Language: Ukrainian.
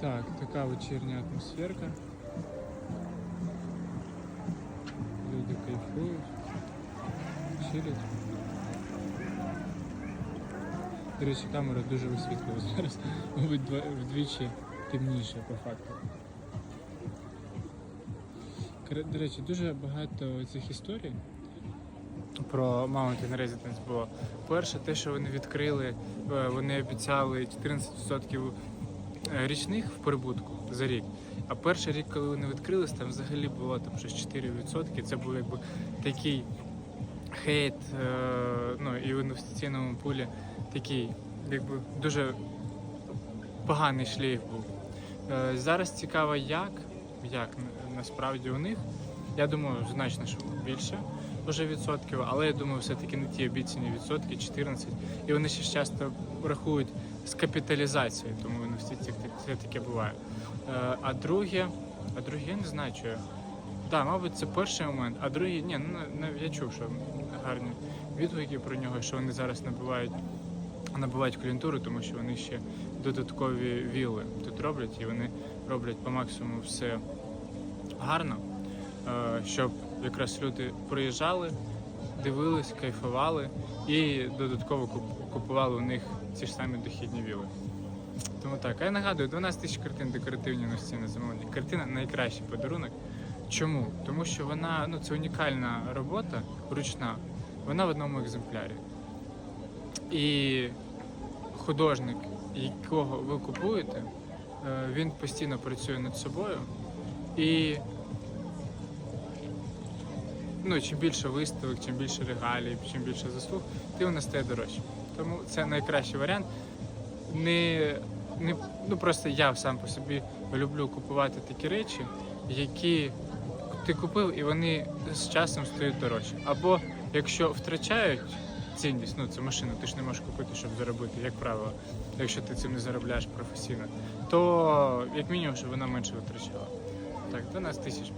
Так, така вечірня атмосферка. Люди кайфують, чилять. До речі, камера дуже висвітлює зараз, мабуть, вдвічі темніше по факту. До речі, дуже багато цих історій про Mountain Residence було. Перше, те, що вони відкрили, е, вони обіцяли 14% річних в прибутку за рік. А перший рік, коли вони відкрились, там взагалі було там щось 4%. Це був якби такий хейт, е, ну і в інвестиційному пулі такий, якби дуже поганий шлейф був. Е, Зараз цікаво, як, як насправді у них. Я думаю, значно що більше вже відсотків, але я думаю, все-таки не ті обіцяні відсотки, 14. І вони ще часто рахують з капіталізацією, тому в інвестиціях це таке буває. Е, А друге, а друге, я не знаю, що я. Так, мабуть, це перший момент, а другий, ні, ну я чув, що гарні відгуки про нього, що вони зараз набувають, набувають клієнтуру, тому що вони ще додаткові вілли тут роблять, і вони роблять по максимуму все гарно, е, щоб якраз люди приїжджали, дивились, кайфували і додатково купували у них ці ж самі дохідні віли. Тому так, а я нагадую, 12 тисяч картин декоративні на стіни замовлення. Картина найкращий подарунок. Чому? Тому що вона ну це унікальна робота, ручна, вона в одному екземплярі. І художник, якого ви купуєте, е, він постійно працює над собою. І ну, чим більше виставок, чим більше регалій, чим більше заслуг, тим вона стає дорожче. Тому це найкращий варіант. Не, не, ну просто я сам по собі люблю купувати такі речі, які ти купив, і вони з часом стають дорожче. Або якщо втрачають цінність, ну це машина, ти ж не можеш купити, щоб заробити, як правило, якщо ти цим не заробляєш професійно, то як мінімум, щоб вона менше витрачала. Так, 12 тисяч.